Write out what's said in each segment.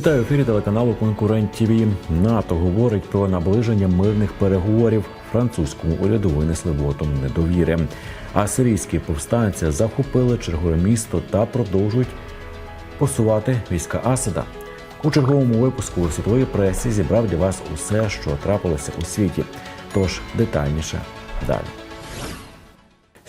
Вітаю ефірі телеканалу Конкурент ТВ. НАТО говорить про наближення мирних переговорів. Французькому уряду винесли вотом недовіри. А сирійські повстанці захопили чергове місто та продовжують посувати війська Асада. У черговому випуску у світової пресі зібрав для вас усе, що трапилося у світі. Тож детальніше далі.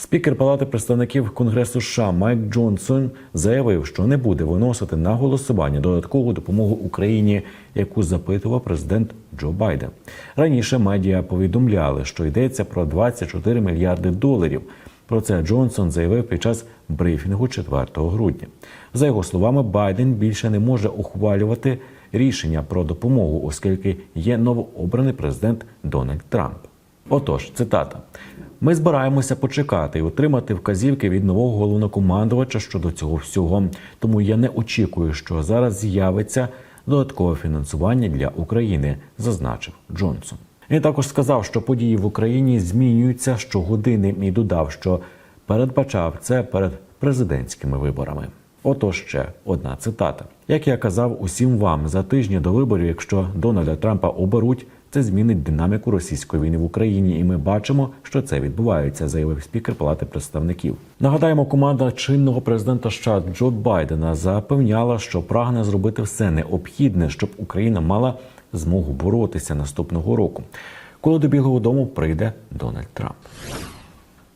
Спікер Палати представників Конгресу США Майк Джонсон заявив, що не буде виносити на голосування додаткову допомогу Україні, яку запитував президент Джо Байден. Раніше медіа повідомляли, що йдеться про 24 мільярди доларів. Про це Джонсон заявив під час брифінгу 4 грудня. За його словами, Байден більше не може ухвалювати рішення про допомогу, оскільки є новообраний президент Дональд Трамп. Отож, цитата: ми збираємося почекати і отримати вказівки від нового головнокомандувача щодо цього всього. Тому я не очікую, що зараз з'явиться додаткове фінансування для України, зазначив Джонсон. Він також сказав, що події в Україні змінюються щогодини і додав, що передбачав це перед президентськими виборами. Отож ще одна цитата: як я казав усім вам за тижні до виборів, якщо Дональда Трампа оберуть, це змінить динаміку російської війни в Україні, і ми бачимо, що це відбувається, заявив спікер Палати представників. Нагадаємо, команда чинного президента США Джо Байдена запевняла, що прагне зробити все необхідне, щоб Україна мала змогу боротися наступного року, коли до Білого Дому прийде Дональд Трамп.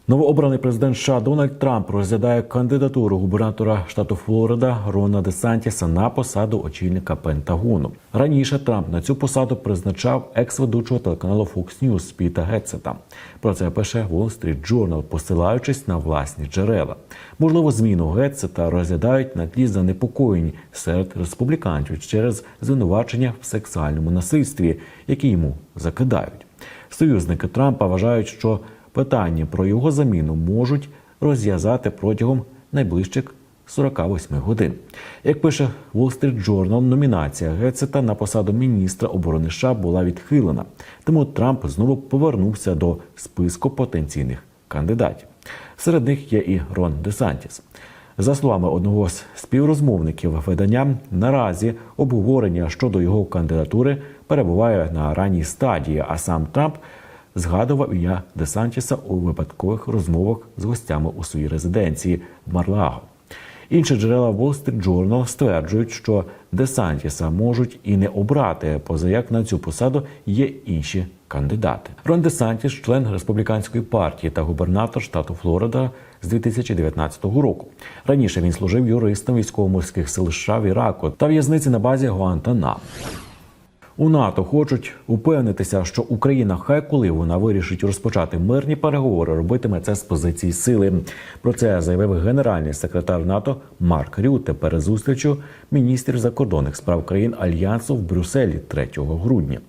Новообраний президент США Дональд Трамп розглядає кандидатуру губернатора штату Флорида Рона Де Сантіса на посаду очільника Пентагону. Раніше Трамп на цю посаду призначав екс-ведучого телеканалу Fox News Піта Гетсета. Про це пише Wall Street Journal, посилаючись на власні джерела. Можливо, зміну Гетсета розглядають на тлі занепокоєнь серед республіканців через звинувачення в сексуальному насильстві, які йому закидають. Союзники Трампа вважають, що питання про його заміну можуть розв'язати протягом найближчих 48 годин. Як пише Wall Street Journal, номінація Гетсета на посаду міністра оборони США була відхилена. Тому Трамп знову повернувся до списку потенційних кандидатів. Серед них є і Рон Десантіс. За словами одного з співрозмовників видання, наразі обговорення щодо його кандидатури перебуває на ранній стадії, а сам Трамп згадував ім'я Десантіса у випадкових розмовах з гостями у своїй резиденції в Марлаго. Інші джерела Wall Street Journal стверджують, що Десантіса можуть і не обрати, поза як на цю посаду є інші кандидати. Рон Десантіс, член республіканської партії та губернатор штату Флорида з 2019 року. Раніше він служив юристом військово-морських сил США в Іраку та в'язниці на базі Гуантанамо. У НАТО хочуть упевнитися, що Україна, хай коли вона вирішить розпочати мирні переговори, робитиме це з позиції сили. Про це заявив генеральний секретар НАТО Марк Рюте перед зустрічю міністрів закордонних справ країн альянсу в Брюсселі 3 грудня.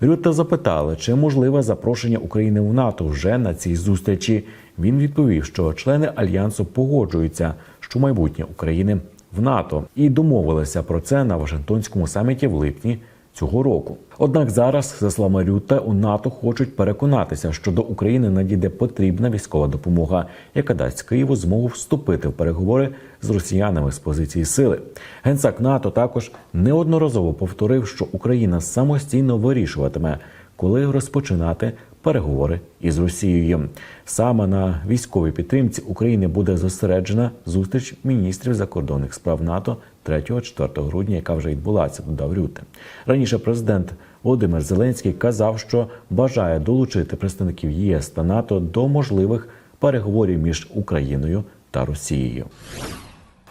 Рюте запитали, чи можливе запрошення України в НАТО вже на цій зустрічі. Він відповів, що члени альянсу погоджуються, що майбутнє України в НАТО, і домовилися про це на Вашингтонському саміті в липні цього року. Однак зараз, за словами Рюте, у НАТО хочуть переконатися, що до України надійде потрібна військова допомога, яка дасть Києву змогу вступити в переговори з росіянами з позиції сили. Генсак НАТО також неодноразово повторив, що Україна самостійно вирішуватиме, коли розпочинати переговори із Росією. Саме на військовій підтримці України буде зосереджена зустріч міністрів закордонних справ НАТО 3-4 грудня, яка вже відбулася, додав Рюте. Раніше президент Володимир Зеленський казав, що бажає долучити представників ЄС та НАТО до можливих переговорів між Україною та Росією.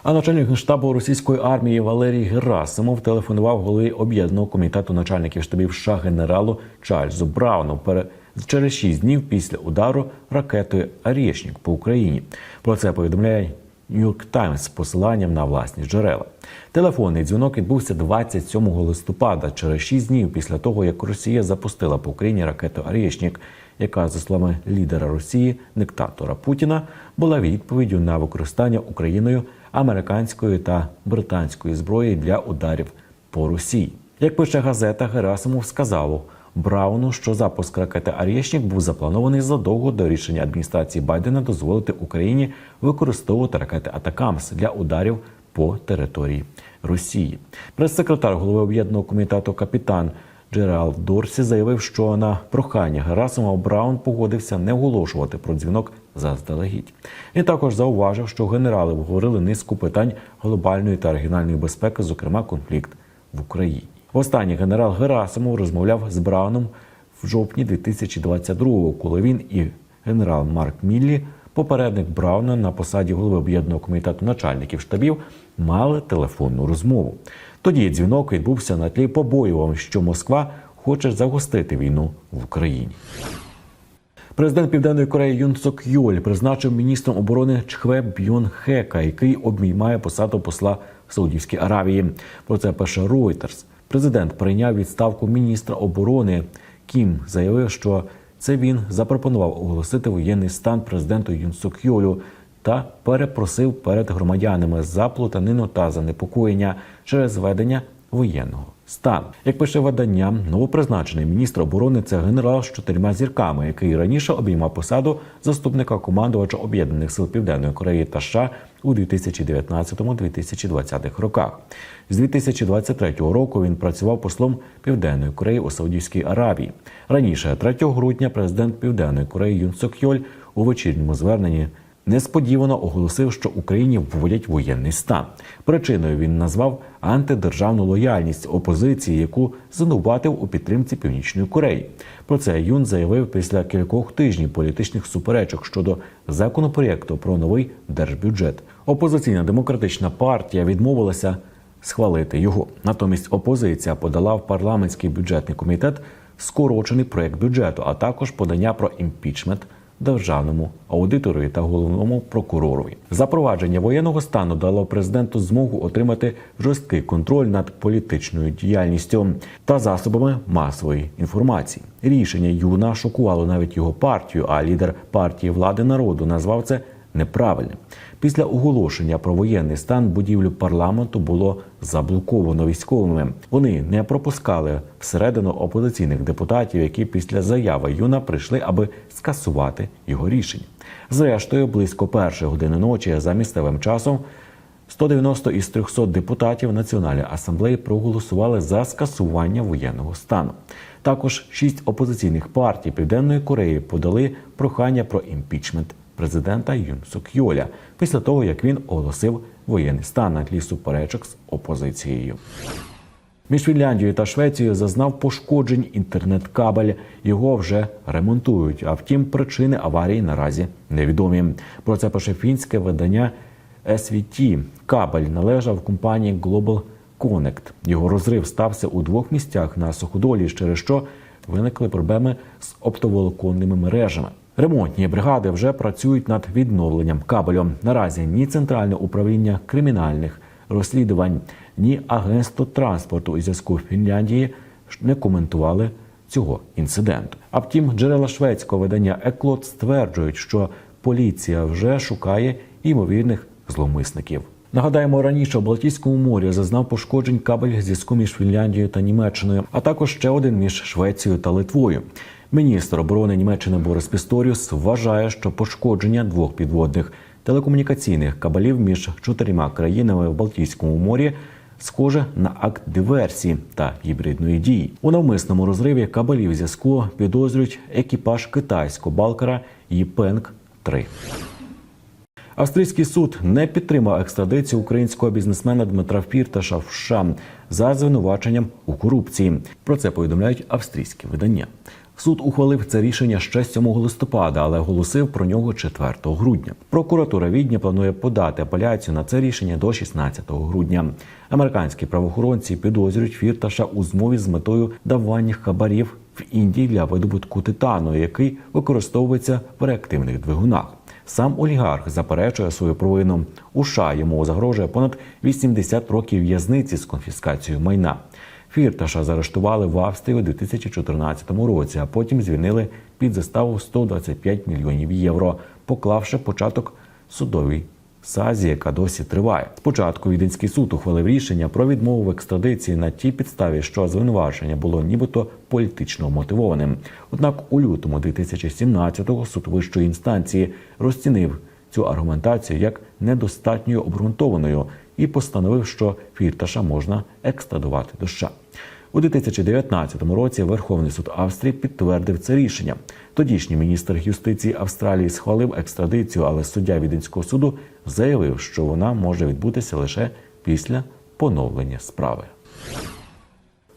А начальник генштабу російської армії Валерій Герасимов телефонував голові об'єднаного комітету начальників штабів США генералу Чарльзу Брауну через шість днів після удару ракетою «Арєшнік» по Україні. Про це повідомляє Нью-Йорк Таймс з посиланням на власні джерела. Телефонний дзвінок відбувся 27 листопада, через шість днів після того, як Росія запустила по Україні ракету «Арєшнік», яка, за словами лідера Росії, диктатора Путіна, була відповіддю на використання Україною американської та британської зброї для ударів по Росії. Як пише газета, Герасимов сказав Брауну, що запуск ракети «Арєшнік» був запланований задовго до рішення адміністрації Байдена дозволити Україні використовувати ракети Атакамс для ударів по території Росії. Прес-секретар голови об'єднаного комітету капітан Джерал Дорсі заявив, що на прохання Герасима Браун погодився не оголошувати про дзвінок заздалегідь. Він також зауважив, що генерали обговорили низку питань глобальної та регіональної безпеки, зокрема конфлікт в Україні. Востаннє генерал Герасимов розмовляв з Брауном в жовтні 2022-го, коли він і генерал Марк Міллі, попередник Брауна на посаді голови об'єднаного комітету начальників штабів, мали телефонну розмову. Тоді дзвінок відбувся на тлі побоювань, що Москва хоче загостити війну в Україні. Президент Південної Кореї Юн Сок Йоль призначив міністром оборони Чхве Бьон Хека, який обіймає посаду посла в Саудівській Аравії. Про це пише Reuters. Президент прийняв відставку міністра оборони. Кім заявив, що це він запропонував оголосити воєнний стан президенту Юн Йолю та перепросив перед громадянами за плутанину та занепокоєння через ведення воєнного стану. Як пише видання, новопризначений міністр оборони це генерал з чотирма зірками, який раніше обіймав посаду заступника командувача об'єднаних сил Південної Кореї та США у 2019-2020 роках. З 2023 року він працював послом Південної Кореї у Саудівській Аравії. Раніше, 3 грудня, президент Південної Кореї Юн Сок Йоль у вечірньому зверненні несподівано оголосив, що Україні вводять воєнний стан. Причиною він назвав антидержавну лояльність опозиції, яку звинуватив у підтримці Північної Кореї. Про це Юн заявив після кількох тижнів політичних суперечок щодо законопроєкту про новий держбюджет. Опозиційна демократична партія відмовилася схвалити його. Натомість опозиція подала в парламентський бюджетний комітет скорочений проект бюджету, а також подання про імпічмент державному аудитору та головному прокуророві. Запровадження воєнного стану дало президенту змогу отримати жорсткий контроль над політичною діяльністю та засобами масової інформації. Рішення Юна шокувало навіть його партію, а лідер партії влади народу назвав це неправильним. Після оголошення про воєнний стан будівлю парламенту було заблоковано військовими. Вони не пропускали всередину опозиційних депутатів, які після заяви юна прийшли, аби скасувати його рішення. Зрештою, близько першої години ночі за місцевим часом. 190 із 300 депутатів Національної асамблеї проголосували за скасування воєнного стану. Також шість опозиційних партій Південної Кореї подали прохання про імпічмент президента Юн Сук Йоля після того, як він оголосив воєнний стан на тлі суперечок з опозицією. Між Фінляндією та Швецією зазнав пошкоджень інтернет-кабель. Його вже ремонтують. А втім, причини аварії наразі невідомі. Про це пише фінське видання SVT. Кабель належав компанії Global Connect. Його розрив стався у двох місцях на суходолі, через що виникли проблеми з оптоволоконними мережами. Ремонтні бригади вже працюють над відновленням кабелю. Наразі ні центральне управління кримінальних розслідувань, ні агентство транспорту у зв'язку Фінляндії не коментували цього інциденту. А втім, джерела шведського видання Еклот стверджують, що поліція вже шукає ймовірних зловмисників. Нагадаємо, раніше у Балтійському морі зазнав пошкоджень кабель зв'язку між Фінляндією та Німеччиною, а також ще один між Швецією та Литвою. Міністр оборони Німеччини Борис Пісторіус вважає, що пошкодження двох підводних телекомунікаційних кабелів між чотирма країнами в Балтійському морі схоже на акт диверсії та гібридної дії. У навмисному розриві кабелів зв'язку підозрюють екіпаж китайського балкера Єпенк 3 Австрійський суд не підтримав екстрадицію українського бізнесмена Дмитра Фірташа в США за звинуваченням у корупції. Про це повідомляють австрійські видання. Суд ухвалив це рішення ще 7 листопада, але оголосив про нього 4 грудня. Прокуратура Відня планує подати апеляцію на це рішення до 16 грудня. Американські правоохоронці підозрюють Фірташа у змові з метою давання хабарів в Індії для видобутку титану, який використовується в реактивних двигунах. Сам олігарх заперечує свою провину. У США йому загрожує понад 80 років в'язниці з конфіскацією майна. Фірташа заарештували в Австрії у 2014 році, а потім звільнили під заставу 125 мільйонів євро, поклавши початок судовій сазі, яка досі триває. Спочатку віденський суд ухвалив рішення про відмову в екстрадиції на тій підставі, що звинувачення було нібито політично мотивованим. Однак у лютому 2017-го суд вищої інстанції розцінив цю аргументацію як недостатньо обґрунтованою і постановив, що Фірташа можна екстрадувати до США. У 2019 році Верховний суд Австрії підтвердив це рішення. Тодішній міністр юстиції Австралії схвалив екстрадицію, але суддя Віденського суду заявив, що вона може відбутися лише після поновлення справи.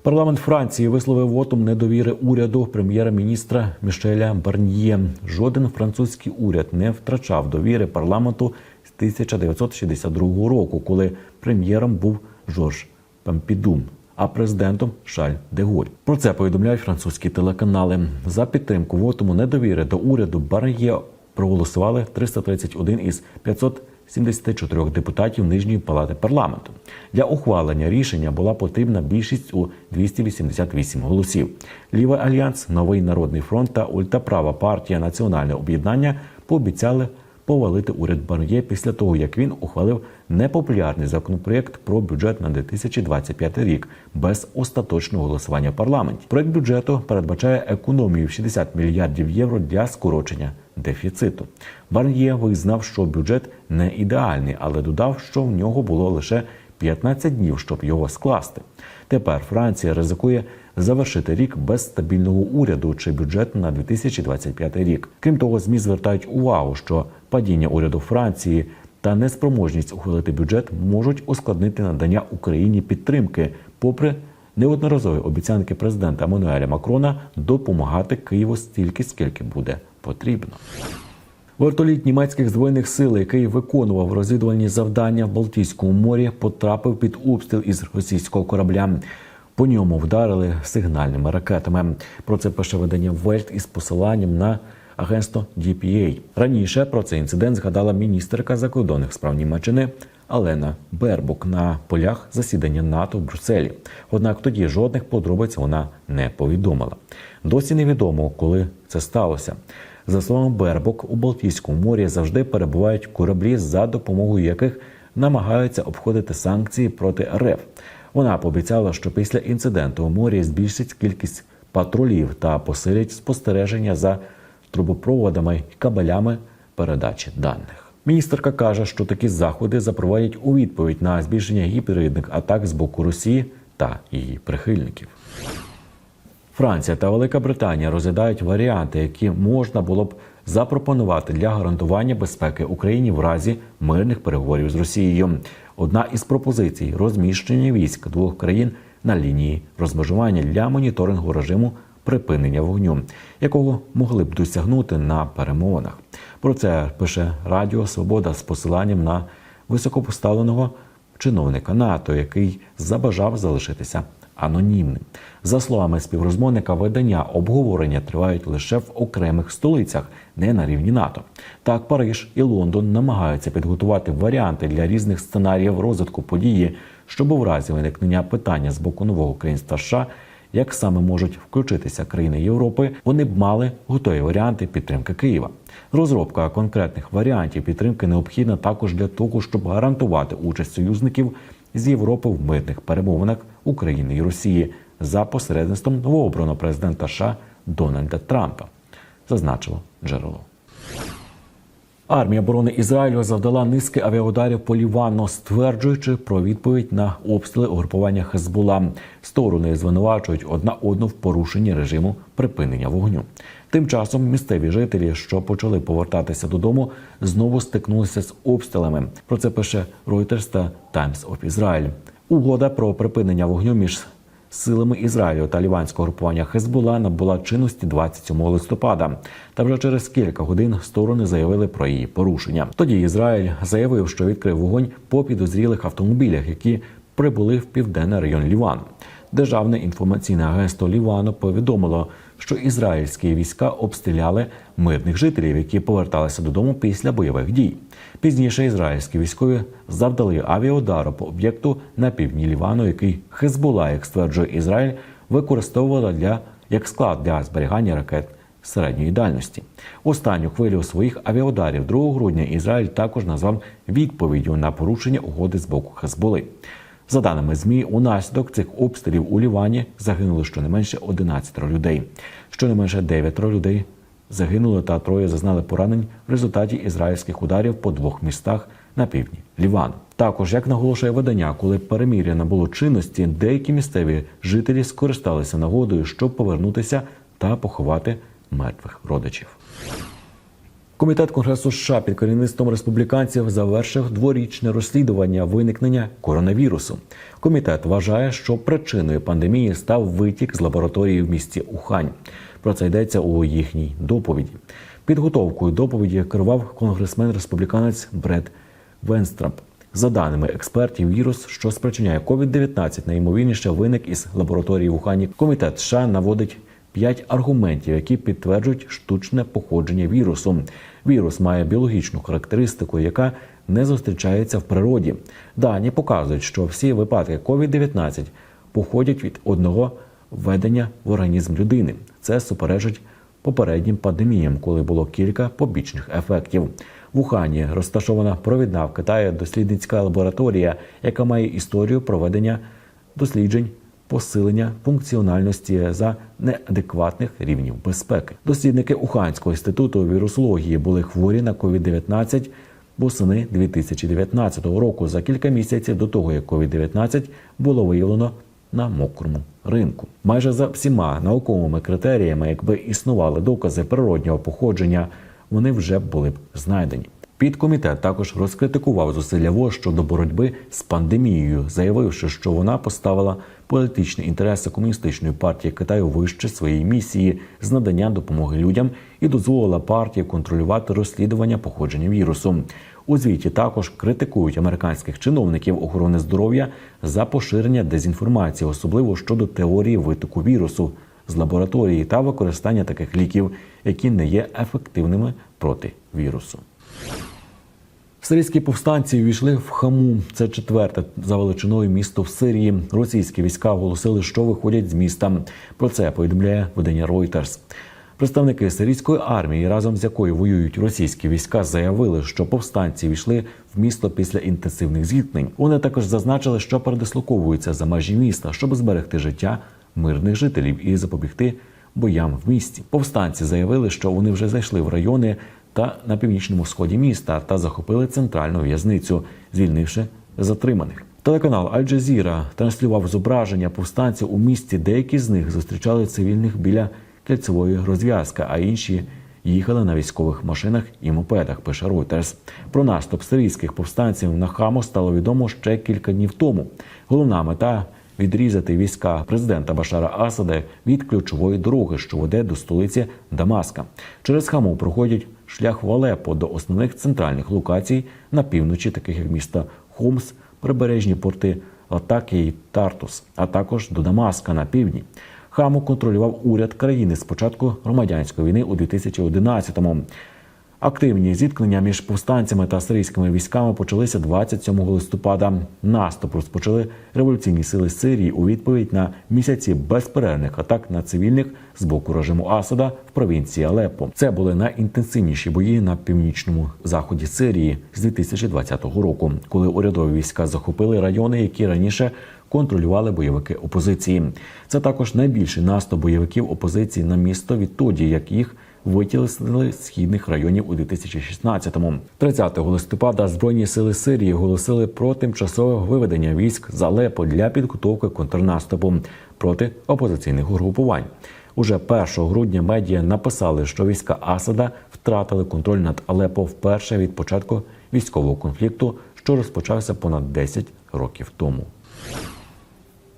Парламент Франції висловив вотум недовіри уряду прем'єра-міністра Мішеля Барньє. Жоден французький уряд не втрачав довіри парламенту 1962 року, коли прем'єром був Жорж Пампіду, а президентом Шаль де Голь. Про це повідомляють французькі телеканали. За підтримку вотуму недовіри до уряду Барньє проголосували 331 із 500 74 депутатів нижньої палати парламенту. Для ухвалення рішення була потрібна більшість у 288 голосів. Лівий альянс, новий народний фронт та ультраправа партія Національне об'єднання пообіцяли повалити уряд Барньє після того, як він ухвалив непопулярний законопроєкт про бюджет на 2025 рік без остаточного голосування в парламенті. Проект бюджету передбачає економію в 60 мільярдів євро для скорочення дефіциту. Барньє визнав, що бюджет не ідеальний, але додав, що в нього було лише 15 днів, щоб його скласти. Тепер Франція ризикує завершити рік без стабільного уряду чи бюджету на 2025 рік. Крім того, змі звертають увагу, що падіння уряду Франції та неспроможність ухвалити бюджет можуть ускладнити надання Україні підтримки, попри неодноразові обіцянки президента Еммануеля Макрона допомагати Києву стільки, скільки буде потрібно. Вертоліт німецьких збройних сил, який виконував розвідувальні завдання в Балтійському морі, потрапив під обстріл із російського корабля. По ньому вдарили сигнальними ракетами. Про це пише видання Вельт із посиланням на агентство DPA. Раніше про цей інцидент згадала міністерка закордонних справ Німеччини Алена Бербук на полях засідання НАТО в Брюсселі. Однак тоді жодних подробиць вона не повідомила. Досі невідомо, коли це сталося. За словами Бербок, у Балтійському морі завжди перебувають кораблі, за допомогою яких намагаються обходити санкції проти РФ. Вона пообіцяла, що після інциденту у морі збільшить кількість патрулів та посилять спостереження за трубопроводами і кабелями передачі даних. Міністерка каже, що такі заходи запровадять у відповідь на збільшення гібридних атак з боку Росії та її прихильників. Франція та Велика Британія розглядають варіанти, які можна було б запропонувати для гарантування безпеки Україні в разі мирних переговорів з Росією. Одна із пропозицій розміщення військ двох країн на лінії розмежування для моніторингу режиму припинення вогню, якого могли б досягнути на перемовинах. Про це пише Радіо Свобода з посиланням на високопоставленого чиновника НАТО, який забажав залишитися анонімним. За словами співрозмовника, видання обговорення тривають лише в окремих столицях, не на рівні НАТО. Так, Париж і Лондон намагаються підготувати варіанти для різних сценаріїв розвитку події, щоб у разі виникнення питання з боку нового країнства США, як саме можуть включитися країни Європи, вони б мали готові варіанти підтримки Києва. Розробка конкретних варіантів підтримки необхідна також для того, щоб гарантувати участь союзників з Європи в мирних перемовинах України і Росії за посередництвом новообраного президента США Дональда Трампа, зазначило джерело. Армія оборони Ізраїлю завдала низки авіаударів по Лівану, стверджуючи про відповідь на обстріли угрупування Хезбула. Сторони звинувачують одна одну в порушенні режиму припинення вогню. Тим часом місцеві жителі, що почали повертатися додому, знову стикнулися з обстрілами. Про це пише Reuters та Times of Israel. Угода про припинення вогню між силами Ізраїлю та ліванського групування Хезбула набула чинності 27 листопада. Та вже через кілька годин сторони заявили про її порушення. Тоді Ізраїль заявив, що відкрив вогонь по підозрілих автомобілях, які прибули в південний район Лівану. Державне інформаційне агентство Лівану повідомило, що ізраїльські війська обстріляли мирних жителів, які поверталися додому після бойових дій. Пізніше ізраїльські військові завдали авіаудару по об'єкту на півдні Лівану, який Хезбула, як стверджує Ізраїль, використовувала для як склад для зберігання ракет середньої дальності. Останню хвилю своїх авіаударів 2 грудня Ізраїль також назвав відповіддю на порушення угоди з боку Хезболи. За даними змі, унаслідок цих обстрілів у Лівані загинули щонайменше 11 людей. Щонайменше 9 людей загинули та троє зазнали поранень в результаті ізраїльських ударів по двох містах на півдні Лівану. Також, як наголошує видання, коли перемір'я набуло чинності, деякі місцеві жителі скористалися нагодою, щоб повернутися та поховати мертвих родичів. Комітет Конгресу США під керівництвом республіканців завершив дворічне розслідування виникнення коронавірусу. Комітет вважає, що причиною пандемії став витік з лабораторії в місті Ухань. Про це йдеться у їхній доповіді. Підготовкою доповіді керував конгресмен республіканець Бред Венстрамп. За даними експертів, вірус, що спричиняє COVID-19, найімовірніше виник із лабораторії Ухані. Комітет США наводить п'ять аргументів, які підтверджують штучне походження вірусу. Вірус має біологічну характеристику, яка не зустрічається в природі. Дані показують, що всі випадки COVID-19 походять від одного введення в організм людини. Це суперечить попереднім пандеміям, коли було кілька побічних ефектів. В Ухані розташована провідна в Китаї дослідницька лабораторія, яка має історію проведення досліджень посилення функціональності за неадекватних рівнів безпеки. Дослідники Уханського інституту вірусології були хворі на COVID-19 восени 2019 року за кілька місяців до того, як COVID-19 було виявлено на мокрому ринку. Майже за всіма науковими критеріями, якби існували докази природнього походження, вони вже були б знайдені. Підкомітет також розкритикував зусилля ВОЗ щодо боротьби з пандемією, заявивши, що вона поставила політичні інтереси комуністичної партії Китаю вище своєї місії з надання допомоги людям і дозволила партії контролювати розслідування походження вірусу. У звіті також критикують американських чиновників охорони здоров'я за поширення дезінформації, особливо щодо теорії витоку вірусу з лабораторії та використання таких ліків, які не є ефективними проти вірусу. Сирійські повстанці увійшли в Хаму. Це четверте за величиною місто в Сирії. Російські війська оголосили, що виходять з міста. Про це повідомляє видання Reuters. Представники сирійської армії, разом з якою воюють російські війська, заявили, що повстанці війшли в місто після інтенсивних зіткнень. Вони також зазначили, що передислоковуються за межі міста, щоб зберегти життя мирних жителів і запобігти боям в місті. Повстанці заявили, що вони вже зайшли в райони та на північному сході міста та захопили центральну в'язницю, звільнивши затриманих. Телеканал Аль-Джазіра транслював зображення повстанців у місті. Деякі з них зустрічали цивільних біля кільцевої розв'язки, а інші їхали на військових машинах і мопедах. Пише Reuters. Про наступ сирійських повстанців на Хаму стало відомо ще кілька днів тому. Головна мета відрізати війська президента Башара Асада від ключової дороги, що веде до столиці Дамаска. Через Хаму проходять шлях в Алепо до основних центральних локацій на півночі, таких як міста Хомс, прибережні порти Латакія і Тартус, а також до Дамаска на півдні. Хаму контролював уряд країни з початку громадянської війни у 2011-му. Активні зіткнення між повстанцями та сирійськими військами почалися 27 листопада. Наступ розпочали революційні сили Сирії у відповідь на місяці безперервних атак на цивільних з боку режиму Асада в провінції Алеппо. Це були найінтенсивніші бої на північному заході Сирії з 2020 року, коли урядові війська захопили райони, які раніше контролювали бойовики опозиції. Це також найбільший наступ бойовиків опозиції на місто відтоді, як їх витіснили з східних районів у 2016-му. 30 листопада збройні сили Сирії оголосили про тимчасове виведення військ з Алепо для підготовки контрнаступу проти опозиційних угрупувань. Уже 1 грудня медіа написали, що війська Асада втратили контроль над Алепо вперше від початку військового конфлікту, що розпочався понад 10 років тому.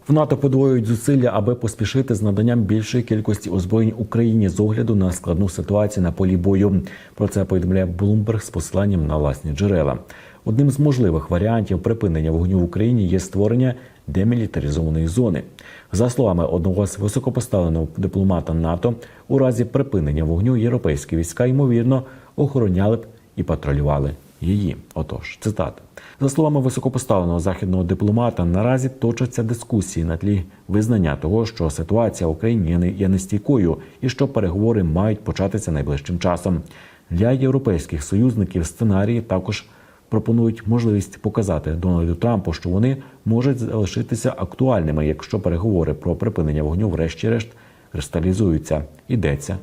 В НАТО подвоюють зусилля, аби поспішити з наданням більшої кількості озброєнь Україні з огляду на складну ситуацію на полі бою. Про це повідомляє Блумберг з посиланням на власні джерела. Одним з можливих варіантів припинення вогню в Україні є створення демілітаризованої зони. За словами одного з високопоставленого дипломата НАТО, у разі припинення вогню європейські війська ймовірно охороняли б і патрулювали її. Отож, цитата. За словами високопоставленого західного дипломата, наразі точаться дискусії на тлі визнання того, що ситуація в Україні є нестійкою і що переговори мають початися найближчим часом. Для європейських союзників сценарії також пропонують можливість показати Дональду Трампу, що вони можуть залишитися актуальними, якщо переговори про припинення вогню, врешті-решт, кристалізуються. Йдеться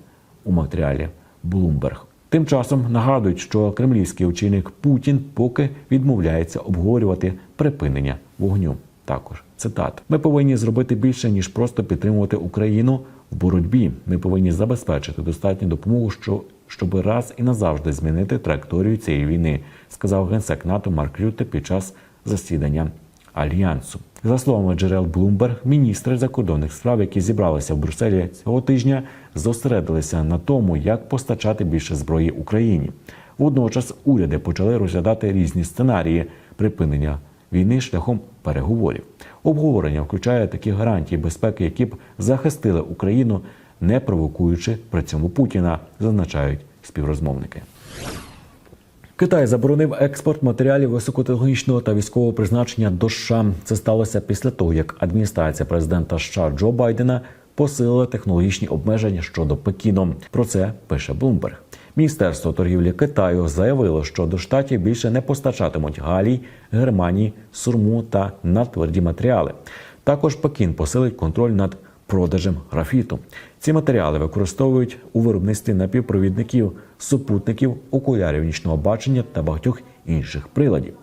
у матеріалі Bloomberg. Тим часом нагадують, що кремлівський очільник Путін поки відмовляється обговорювати припинення вогню. Також цитат: ми повинні зробити більше ніж просто підтримувати Україну в боротьбі. Ми повинні забезпечити достатню допомогу, що щоб раз і назавжди змінити траєкторію цієї війни, сказав генсек НАТО Марк Рютте під час засідання альянсу. За словами джерел Bloomberg, міністри закордонних справ, які зібралися в Брюсселі цього тижня, зосередилися на тому, як постачати більше зброї Україні. Водночас уряди почали розглядати різні сценарії припинення війни шляхом переговорів. Обговорення включає такі гарантії безпеки, які б захистили Україну, не провокуючи при цьому Путіна, зазначають співрозмовники. Китай заборонив експорт матеріалів високотехнологічного та військового призначення до США. Це сталося після того, як адміністрація президента США Джо Байдена посилила технологічні обмеження щодо Пекіну. Про це пише Bloomberg. Міністерство торгівлі Китаю заявило, що до штатів більше не постачатимуть галій, германії, сурму та надтверді матеріали. Також Пекін посилить контроль над продажем графіту. Ці матеріали використовують у виробництві напівпровідників, супутників, окулярів нічного бачення та багатьох інших приладів.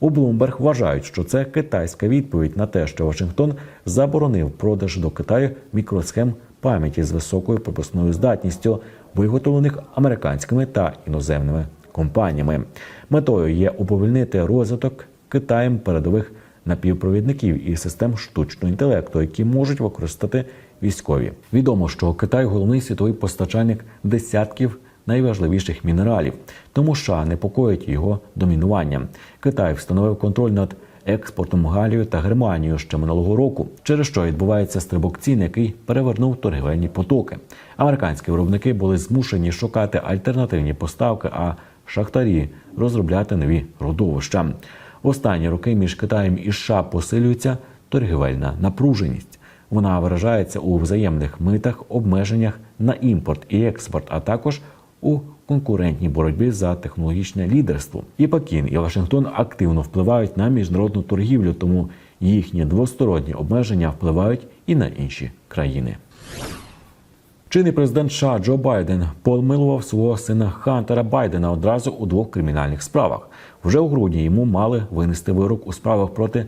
У Bloomberg вважають, що це китайська відповідь на те, що Вашингтон заборонив продаж до Китаю мікросхем пам'яті з високою пропускною здатністю, виготовлених американськими та іноземними компаніями. Метою є уповільнити розвиток Китаєм передових напівпровідників і систем штучного інтелекту, які можуть використати військові. Відомо, що Китай головний світовий постачальник десятків найважливіших мінералів, тому США непокоїть його домінування. Китай встановив контроль над експортом Галію та Германію ще минулого року, через що відбувається стрибок цін, який перевернув торгівельні потоки. Американські виробники були змушені шукати альтернативні поставки, а шахтарі розробляти нові родовища. В останні роки між Китаєм і США посилюється торгівельна напруженість. Вона виражається у взаємних митах, обмеженнях на імпорт і експорт, а також у конкурентній боротьбі за технологічне лідерство. І Пекін, і Вашингтон активно впливають на міжнародну торгівлю, тому їхні двосторонні обмеження впливають і на інші країни. Чинний президент США Джо Байден помилував свого сина Хантера Байдена одразу у двох кримінальних справах. Вже у грудні йому мали винести вирок у справах проти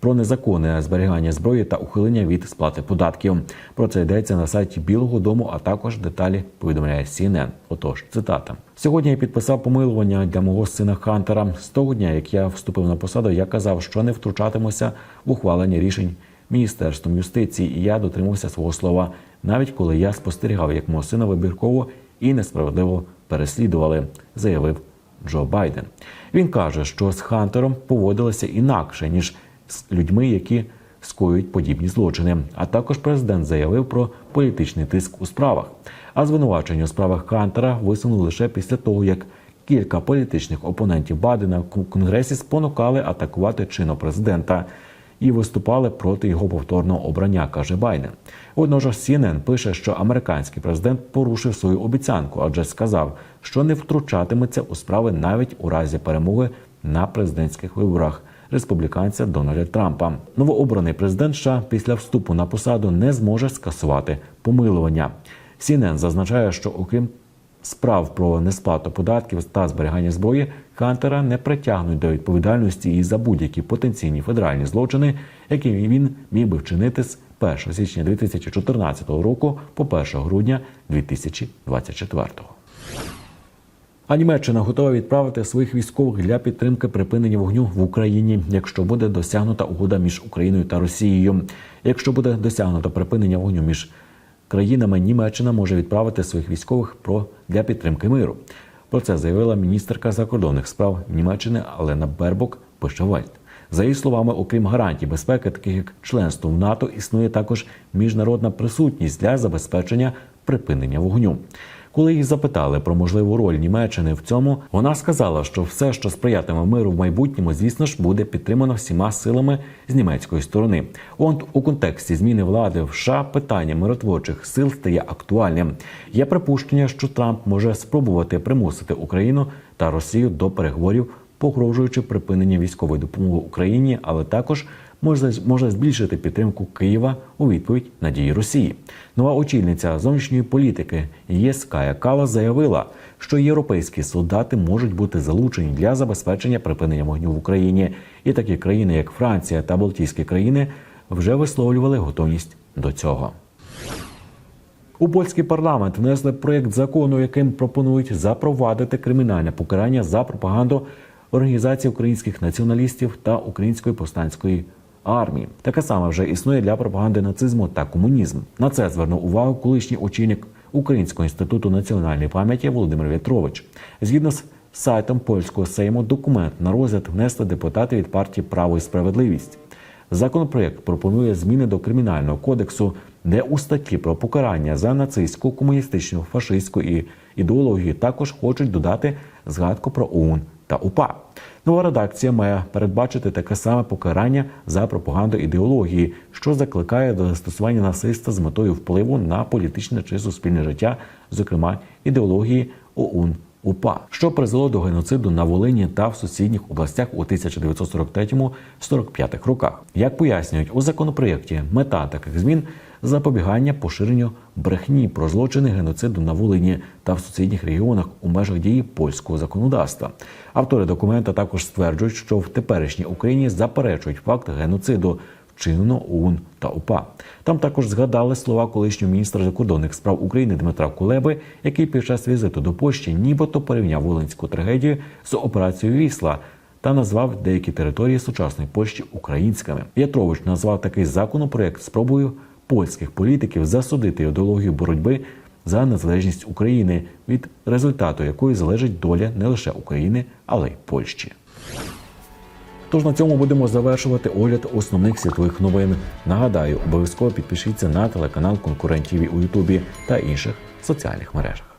про незаконне зберігання зброї та ухилення від сплати податків. Про це йдеться на сайті Білого Дому, а також деталі повідомляє CNN. Отож, цитата: сьогодні я підписав помилування для мого сина Хантера. З того дня, як я вступив на посаду, я казав, що не втручатимуся в ухвалення рішень міністерством юстиції, і я дотримався свого слова, навіть коли я спостерігав, як мого сина вибірково і несправедливо переслідували, заявив Джо Байден. Він каже, що з Хантером поводилися інакше ніж з людьми, які скоюють подібні злочини. А також президент заявив про політичний тиск у справах. А звинувачення у справах Хантера висунули лише після того, як кілька політичних опонентів Байдена в конгресі спонукали атакувати чинного президента. І виступали проти його повторного обрання, каже Байден. Водночас CNN пише, що американський президент порушив свою обіцянку, адже сказав, що не втручатиметься у справи навіть у разі перемоги на президентських виборах республіканця Дональда Трампа. Новообраний президент США після вступу на посаду не зможе скасувати помилування. CNN зазначає, що окрім справ про несплату податків та зберігання зброї Хантера не притягнуть до відповідальності і за будь-які потенційні федеральні злочини, які він міг би вчинити з 1 січня 2014 року по 1 грудня 2024. А Німеччина готова відправити своїх військових для підтримки припинення вогню в Україні, якщо буде досягнута угода між Україною та Росією. Якщо буде досягнуто припинення вогню між країнами, Німеччина може відправити своїх військових про для підтримки миру. Про це заявила міністерка закордонних справ Німеччини Алена Бербок Пишевальд. За її словами, окрім гарантій безпеки, таких як членство в НАТО, існує також міжнародна присутність для забезпечення припинення вогню. Коли її запитали про можливу роль Німеччини в цьому, вона сказала, що все, що сприятиме миру в майбутньому, звісно ж, буде підтримано всіма силами з німецької сторони. От у контексті зміни влади в США питання миротворчих сил стає актуальним. Є припущення, що Трамп може спробувати примусити Україну та Росію до переговорів, погрожуючи припинення військової допомоги Україні, але також може, може збільшити підтримку Києва у відповідь на дії Росії. Нова очільниця зовнішньої політики ЄС Кая Кала заявила, що європейські солдати можуть бути залучені для забезпечення припинення вогню в Україні, і такі країни, як Франція та Балтійські країни, вже висловлювали готовність до цього. У польський парламент внесли проєкт закону, яким пропонують запровадити кримінальне покарання за пропаганду організації українських націоналістів та української повстанської армії. Таке саме вже існує для пропаганди нацизму та комунізму. На це звернув увагу колишній очільник Українського інституту національної пам'яті Володимир В'ятрович. Згідно з сайтом польського сейму, документ на розгляд внесли депутати від партії Право і справедливість. Законопроєкт пропонує зміни до кримінального кодексу, де у статті про покарання за нацистську, комуністичну, фашистську і ідеологію також хочуть додати згадку про ОУН та УПА. Нова редакція має передбачити таке саме покарання за пропаганду ідеології, що закликає до застосування насильства з метою впливу на політичне чи суспільне життя, зокрема ідеології ОУН. УПА, що призвело до геноциду на Волині та в сусідніх областях у 1943-45 роках. Як пояснюють у законопроєкті, мета таких змін запобігання поширенню брехні про злочини геноциду на Волині та в сусідніх регіонах у межах дії польського законодавства. Автори документа також стверджують, що в теперішній Україні заперечують факт геноциду. Вчинено ОУН та УПА. Там також згадали слова колишнього міністра закордонних справ України Дмитра Кулеби, який під час візиту до Польщі нібито порівняв волинську трагедію з операцією Вісла та назвав деякі території сучасної Польщі українськими. Ятрович назвав такий законопроект спробою польських політиків засудити ідеологію боротьби за незалежність України, від результату якої залежить доля не лише України, але й Польщі. Тож на цьому будемо завершувати огляд основних світових новин. Нагадаю, обов'язково підпишіться на телеканал конкурентів у Ютубі та інших соціальних мережах.